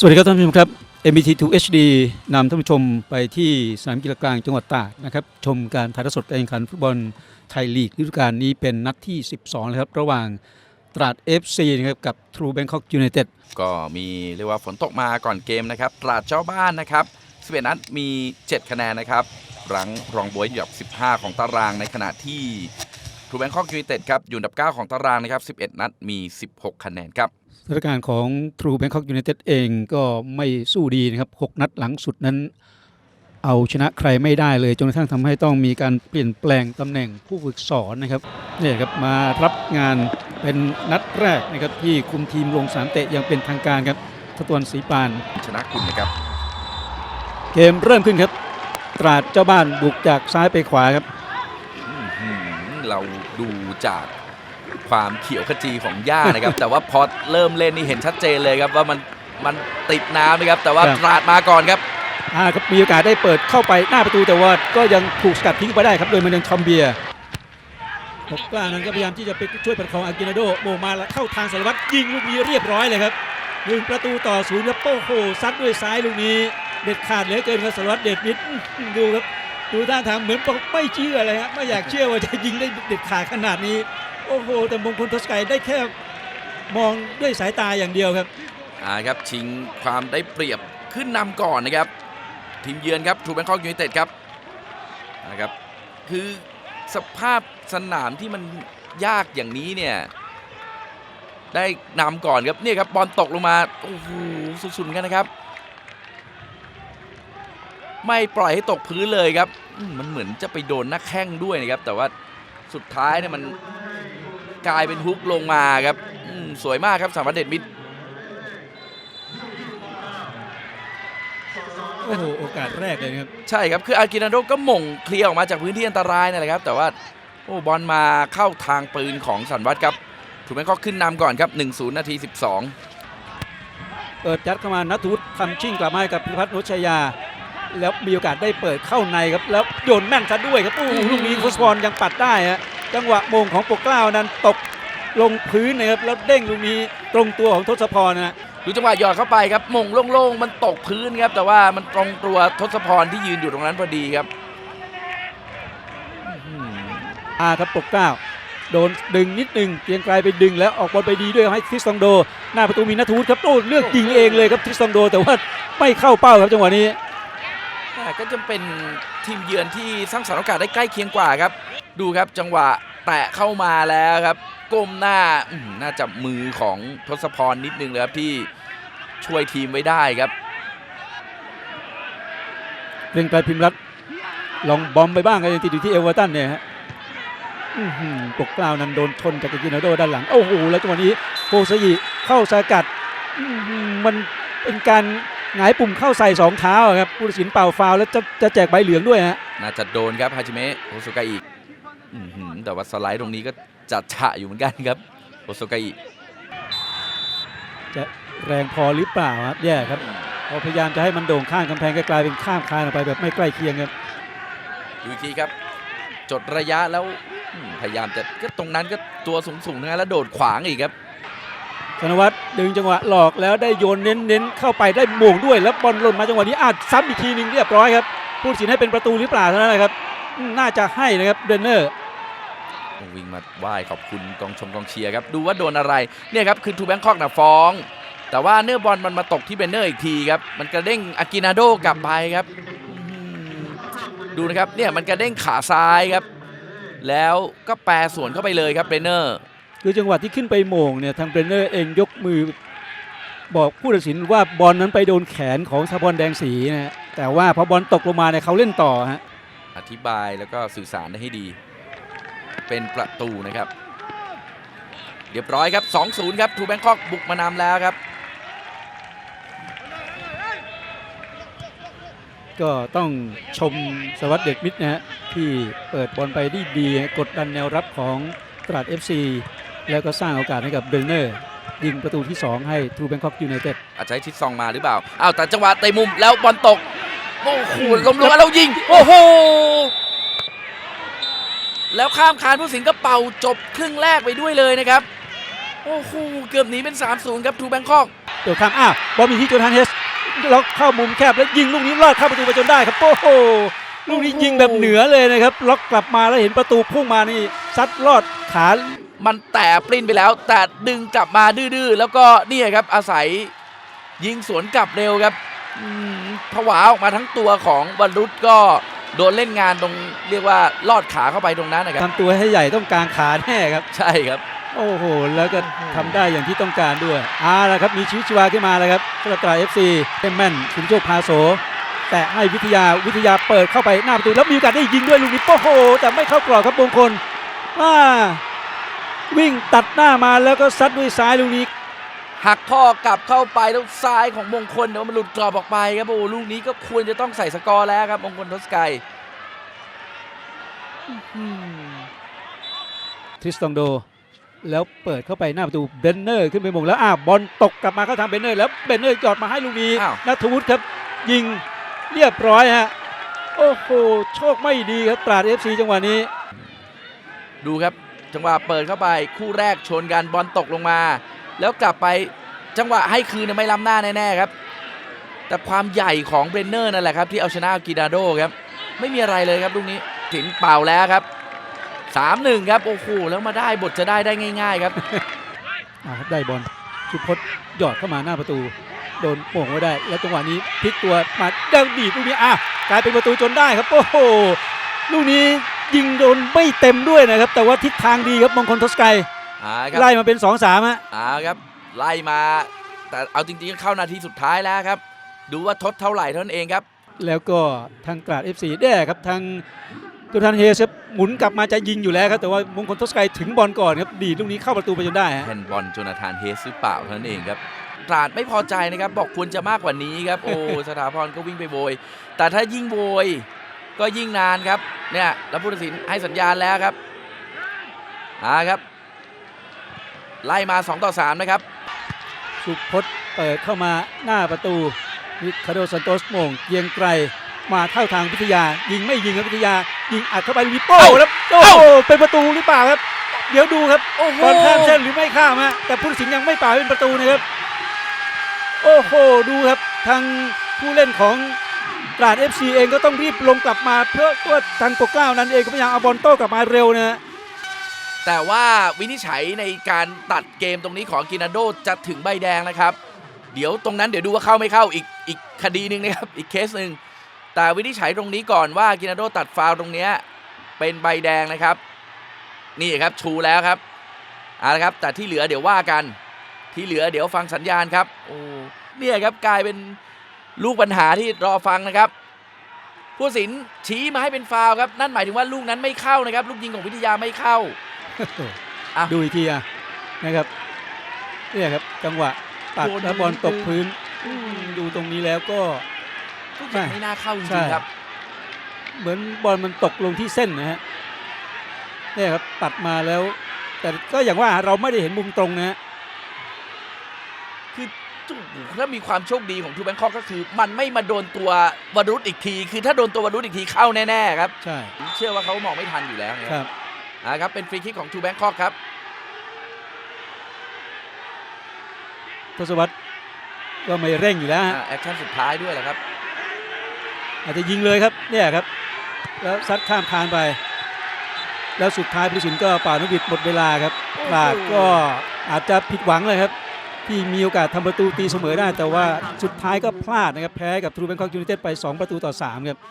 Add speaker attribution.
Speaker 1: สวัสดีครับท่านผู้ชมครับ MBT2 HD นำท่านผู้ชมไปที่สนามกีฬากลางจังหวัดตากนะครับชมการถ่ายทอดสดการแข่งขันฟุตบอลไทยลีกฤดูกาลนี้เป็นนัดที่ 12นะครับระหว่างตราด FC นะครับกับ True Bangkok United
Speaker 2: ก็มีเรียกว่าฝนตกมาก่อนเกมนะครับตราดเจ้าบ้านนะครับ11นัดมี 7 คะแนนนะครับรังรองบวยอยู่อันดับ 15 ของตารางในขณะที่ ทูแบงคอกยูไนเต็ดครับอยู่อันดับ 9 ของตารางนะครับ 11 นัดมี 16 คะแนนครับ
Speaker 1: สถานการณ์ของ True Bangkok United เองก็ไม่สู้ดีนะครับ 6 นัดหลังสุดนั้น เอาชนะใครไม่ได้เลยจนกระทั่งทำให้ต้องมีการเปลี่ยนแปลงตำแหน่งผู้ฝึกสอนนะครับเนี่ยครับมารับงานเป็นนัดแรกนะครับที่คุมทีมลงสนามเตะอย่างเป็นทางการครับทตวนศรีปาน
Speaker 2: ชนะคุณนะครับ
Speaker 1: เกมเริ่มขึ้นครับ ตราดเจ้าบ้านบุกจากซ้ายไปขวาครับ
Speaker 2: อื้อหือ เราดูจากความเขียวขจีของหญ้านะครับ แต่ว่าพอเริ่มเล่นนี่เห็นชัดเจนเลยครับว่ามันมันติดน้ำนะครับ แต่ว่า
Speaker 1: ครับ
Speaker 2: ตราดมาก่อนครับ
Speaker 1: อ่าครับมีโอกาสได้เปิดเข้าไปหน้าประตูแต่ว่าก็ยังถูกสกัดทิ้งไปได้ครับโดยมันยังชอมเบียร์ปกกล้านั้นก็พยายามที่จะไปช่วยประคองอากินาโดโมงมาแล้วเข้าทางสารวัตรยิงลูกนี้เรียบร้อยเลยครับหนึ่งประตูต่อศูนย์ครับโป้โหซัดด้วยซ้ายลูกนี้ เด็ดขาดเหลือเกินครับสารวัตรเด็ดมิดอื้อหือดูครับ ดูท่าทางเหมือนไม่เชื่อเลยฮะไม่อยากเชื่อว่าจะยิงได้เด็ดขาดขนาดนี้ โอ้โห แต่มงคลทศกัยได้แค่มองด้วยสายตาอย่างเดียวครับ
Speaker 2: อ่าครับชิงความได้เปรียบขึ้นนำก่อนนะครับ ทีมเยือนครับทูแบงคอกยูไนเต็ดครับนะครับ คือสภาพสนามที่มันยากอย่างนี้เนี่ย ได้นำก่อนครับเนี่ยครับบอลตกลงมาโอ้โหสุดๆกันนะครับ ไม่ปล่อยให้ตกพื้นเลยครับอืมมันเหมือนจะไปโดนหน้าแข้งด้วยนะครับ แต่ว่าสุดท้ายเนี่ยมันกลายเป็นฮุกลงมาครับอืมสวยมากครับสามารถเด็ดมิด
Speaker 1: โอ้โหโอกาสแรกเลยนะครับ
Speaker 2: ใช่ครับ คืออากินาโดก็หม่งเคลียร์ออกมาจากพื้นที่อันตรายนั่นแหละครับ แต่ว่าโอ้บอลมาเข้าทางปืนของสันวัตครับถูกไหมก็ขึ้นนำก่อนครับ 1-0 นาที 12
Speaker 1: เปิดยัดเข้ามานัทวุฒิทำชิ่งกลับมาให้กับพิพัฒน์นุชยา แล้วมีโอกาสได้เปิดเข้าในครับ แล้วโยนแม่นซะด้วยครับโอ้โหลูกนี้ฟุตบอลยังปัดได้ฮะจังหวะโมงของปกเกล้านั้นตกลงพื้นนะครับแล้วเด้งลูกนี้ตรงตัวของทศพรนะฮะ
Speaker 2: ดูจังหวะหยอดเข้าไปครับหม่งโล่งๆมันตกพื้นครับแต่ว่ามันตรงตัวทศพรที่ยืนอยู่ตรงนั้นพอดีครับ
Speaker 1: อาครับปกเกล้าโดนดึงนิดหนึงเกรียงไกลไปดึงแล้วออกบอลไปดีด้วยให้ทริสตองโด หน้าประตูมีนัทวุฒิครับโอ้เลือกยิงเองเลยครับทริสตองโด แต่ว่าไม่เข้าเป้าครับจังหวะนี้
Speaker 2: แต่ ก็จะเป็นทีมเยือนที่สร้างสรรค์โอกาสได้ใกล้เคียงกว่าครับ ดูครับจังหวะแตะเข้ามาแล้วครับ ก้มหน้าหน่าจะมือของทศพรนิดนึงเลยครับที่ช่วยทีมไว้ได้ครับ
Speaker 1: เรียงไกลพิมพ์รัตลองบอมไปบ้างก็ยังติดอยู่ที่เอเวอร์ตันเนี่ยฮะอื้อหือปกกล้าวนั้นโดนชนจากกินาโดด้านหลัง โอ้โห แล้วจังหวะนี้โคซายิเข้าสากัด มันเป็นการ หงายปุ่มเข้าใส่สองเท้าอะครับผู้ตัดสินเป่าฟาวล์แล้วจะจะแจกใบเหลืองด้วยฮะ
Speaker 2: น่าจะโดนครับฮาจิเมะโอซุกาอิอื้อหือแต่ว่าสไลด์ตรงนี้ก็จัดฉะอยู่เหมือนกันครับโอซุกาอิ
Speaker 1: จะแรงพอหรือเปล่าครับแย่ครับพอพยายามจะให้มันโด่งข้างกำแพงก็กลายเป็นข้ามคานออกไปแบบไม่ใกล้เคียงครับ
Speaker 2: ดูอีกทีครับ จดระยะแล้วอืมพยายามจะก็ตรงนั้นก็ตัวสูงๆนะแล้วโดดขวางอีกครับ
Speaker 1: ธนวัฒน์ดึงจังหวะหลอกแล้วได้โยนเน้นๆเข้าไปได้โมงด้วยแล้วบอลหล่นมาจังหวะนี้อาจซ้ำอีกทีหนึงเรียบร้อยครับผู้ตัดสินให้เป็นประตูหรือเปล่าเท่านั้นนะครับน่าจะให้นะครับเดนเนอร์
Speaker 2: วิ่งมาไหว้ขอบคุณกองชมกองเชียร์ครับดูว่าโดนอะไรเนี่ยครับคือทูแบงคอกนะฟ้อง แต่ว่าเนื้อบอลมันมาตกที่เบนเนอร์อีกทีครับมันกระเด้งอากินาโดกลับไปครับ ดูนะครับเนี่ยมันกระเด้งขาซ้ายครับ แล้วก็แปรสวนเข้าไปเลยครับเบนเนอร์
Speaker 1: คือจังหวะที่ขึ้นไปโมงเนี่ยทางเบรนเนอร์เองยกมือ บอกผู้ตัดสินว่าบอลนั้นไปโดนแขนของสะพอนแดงสีนะฮะแต่ว่าพอบอลตกลงมาเนี่ยเขาเล่นต่อฮะ
Speaker 2: อธิบายแล้วก็สื่อสารได้ให้ดี เป็นประตูนะครับ เรียบร้อยครับ 2-0 ครับทูแบงคอกบุกมานำแล้วครับ
Speaker 1: ก็ต้องชมสวัสดิ์เด็กมิตรนะฮะที่เปิดบอลไปได้ดีกดดันแนวรับของตราด FC แล้วก็สร้างโอกาสให้กับเบรนเนอร์ยิงประตูที่ 2 ให้ทรูแบงคอกยูไนเต็ด
Speaker 2: อาจจะให้ทิศซองมาหรือเปล่า อ้าวแต่จังหวะเตะมุมแล้วบอลตก โอ้โหล้มลงแล้วยิง โอ้โห แล้วข้ามคานผู้สินก็เป่าจบครึ่งแรกไปด้วยเลยนะครับ โอ้โห เกือบหนีเป็น 3-0 ครับทูแบงคอก
Speaker 1: เดข้ามอ้าวบอลมีที่โจนาธานเฮสล็อกเข้ามุมแคบแล้วยิงลูกนี้ลอดเข้าประตูไปจนได้ครับ โอ้โห ลูกนี้ยิงแบบเหนือเลยนะครับ ล็อกกลับมาแล้วเห็นประตูพุ่งมานี่ซัดลอดขา
Speaker 2: มันแต่ปริ้นไปแล้ว แต่ดึงกลับมาดื้อๆแล้วก็เนี่ยครับอาศัยยิงสวนกลับเร็วครับอืมผวาออกมาทั้งตัวของวรุษก็โดนเล่นงานตรงเรียกว่าลอดขาเข้าไปตรงนั้นนะครับ
Speaker 1: ทำตัวให้ใหญ่ต้องกลางขาแน่ครับ
Speaker 2: ใช่ครับ
Speaker 1: โอ้โห แล้วก็ทำได้อย่างที่ต้องการด้วยเอาละครับมีชีวิตชีวาขึ้นมาแล้วครับสำหรับตราเอฟซีเป็นแม่นสุนโชคพาโส แต่ให้วิทยาวิทยาเปิดเข้าไปหน้าประตูแล้วมีโอกาสได้ยิงด้วยลูกนี้โอ้โห แต่ไม่เข้ากรอบครับมงคลอ่า วิ่งตัดหน้ามาแล้วก็ซัดด้วยซ้ายลูกนี้
Speaker 2: หักข้อกลับเข้าไปแล้วซ้ายของมงคลแต่ว่ามันหลุดกรอบออกไปครับโอ้โหลูกนี้ก็ควรจะต้องใส่สกอร์แล้วครับมงคลทศกัย
Speaker 1: ทริสตองโด แล้วเปิดเข้าไปหน้าประตูเบนเนอร์ขึ้นไปมงแล้วอ่าบอลตกกลับมาเข้าทางเบนเนอร์แล้วเบนเนอร์จอดมาให้ลูกนี้
Speaker 2: อ้าว
Speaker 1: นัทวุฒิครับ ยิงเรียบร้อยฮะโอ้โหโชคไม่ดีครับตราดเอฟซีจังหวะนี้
Speaker 2: ดูครับ จังหวะเปิดเข้าไปคู่แรกชนกันบอลตกลงมา แล้วกลับไปจังหวะให้คืนไม่ล้ำหน้าแน่ๆครับ แต่ความใหญ่ของเบรนเนอร์นั่นแหละครับที่เอาชนะกิดาโดครับไม่มีอะไรเลยครับลูกนี้ถึงเป่าแล้วครับ3-1ครับโอ้โหแล้วมาได้บทจะได้ได้ง่าย ๆ ครับ
Speaker 1: ได้บอลสุพจน์หยอดเข้ามาหน้าประตูโดนโป่งไว้ได้ แล้วจังหวะนี้พลิกตัวมาดังดีลูกนี้อะกลายเป็นประตูจนได้ครับ โอ้โหลูกนี้ ยิงโดนไม่เต็มด้วยนะครับ แต่ว่าทิศทางดีครับมงคลทศกัย
Speaker 2: อ่าครับ
Speaker 1: ไล่มาเป็น 2-3ฮะ
Speaker 2: อ่าครับ ไล่มา แต่เอาจริงๆก็เข้านาทีสุดท้ายแล้วครับ ดูว่าทดเท่าไหร่เท่านั้นเองครับ
Speaker 1: แล้วก็ทางกราด FC แด้ครับทางตุทันเฮสครับหมุนกลับมาจะยิงอยู่แล้วครับ แต่ว่ามงคลทศกัยถึงบอลก่อนครับดีดลูกนี้เข้าประตูไปจนได้ฮะ
Speaker 2: แฮนด์บอลโจนาธานเฮสหรือเปล่าเท่านั้นเองครับตราดไม่พอใจนะครับ บอกควรจะมากกว่านี้ครับ โอ้สถาพรก็วิ่งไปโวย แต่ถ้ายิ่งโวย ก็ยิ่งนานครับเนี่ยแล้วผู้ตัดสินให้สัญญาณแล้วครับอ่าครับไล่มา 2 ต่อ 3 นะครับ
Speaker 1: สุพจน์เปิดเข้ามาหน้าประตูนิคาโดซันโตสโมงเกรียงไกรมาเข้าทางวิทยา ยิงไม่ยิงครับวิทยา ยิงอัดเข้าไปลูกนี้โป้
Speaker 2: เอ้า
Speaker 1: แล้วโอ้โหเป็นประตูหรือเปล่าครับ เดี๋ยวดูครับ
Speaker 2: โอ้โห
Speaker 1: บอลข้ามเส้นหรือไม่ข้ามฮะแต่ผู้ตัดสินยังไม่เป่าให้เป็นประตูนะครับ โอ้โหดูครับทางผู้เล่นของ ตราด FC เองก็ต้องรีบลงกลับมาเพื่อตัวทางปกเกล้านั้นเองก็พยายามเอาบอลโต้กลับมาเร็วนะฮะ
Speaker 2: แต่ว่าวินิจฉัยในการตัดเกมตรงนี้ของกินาโดจะถึงใบแดงนะครับ เดี๋ยวตรงนั้นเดี๋ยวดูว่าเข้าไม่เข้าอีกอีกคดีหนึ่งนะครับอีกเคสหนึ่งแต่วินิจฉัยตรงนี้ก่อนว่ากินาโดตัดฟาวตรงเนี้ยเป็นใบแดงนะครับ นี่ครับชูแล้วครับเอาละครับ แต่ที่เหลือเดี๋ยวว่ากันที่เหลือเดี๋ยวฟังสัญญาณครับโอ้เนี่ยครับกลายเป็น ลูกปัญหาที่รอฟังนะครับ ผู้ตัดสินชี้มาให้เป็นฟาวล์ครับ นั่นหมายถึงว่าลูกนั้นไม่เข้านะครับ ลูกยิงของวิทยาไม่เข้า อะ
Speaker 1: ดูอีกทีอะนะครับเนี่ยครับจังหวะตัด
Speaker 2: โดน
Speaker 1: แล้วบอล
Speaker 2: นิดนึง
Speaker 1: ตกพื้นอืมดูตรงนี้แล้วก็
Speaker 2: ก็ยังไม่น่าเข้าจ
Speaker 1: ใช่
Speaker 2: ริงๆครับ
Speaker 1: เหมือนบอลมันตกลงที่เส้นนะฮะเนี่ยครับตัดมาแล้ว แต่ก็อย่างว่าเราไม่ได้เห็นมุมตรงนะฮะ
Speaker 2: ถ้ามีความโชคดีของทูแบงคอกก็คือ มันไม่มาโดนตัววรุษอีกที คือถ้าโดนตัววรุษอีกทีเข้าแน่ๆครับ
Speaker 1: ใช่
Speaker 2: ผมเชื่อว่าเขามองไม่ทันอยู่แล้วนะ
Speaker 1: ค
Speaker 2: ค
Speaker 1: รั
Speaker 2: รับบอ่าครับ เป็นฟรีคิกของทูแบงคอกครับ
Speaker 1: ทศวรรษก็ไม่เร่งอยู่แล้วฮะ
Speaker 2: อ่าแอคชั่นสุดท้ายด้วยแหละครับ
Speaker 1: อาจจะยิงเลยครับเนี่ยครับ แล้วซัดข้ามคานไป แล้วสุดท้ายผู้ตัดสินก็เป่านกหวิดหมดเวลาครับ
Speaker 2: โอ้โห
Speaker 1: ปราดก็อาจจะผิดหวังเลยครับ ที่มีโอกาสทำประตูตีเสมอได้ แต่ว่าสุดท้ายก็พลาดนะครับ แพ้กับทรูแบงคอกยูไนเต็ดไป 2 ประตูต่อ 3 ครับ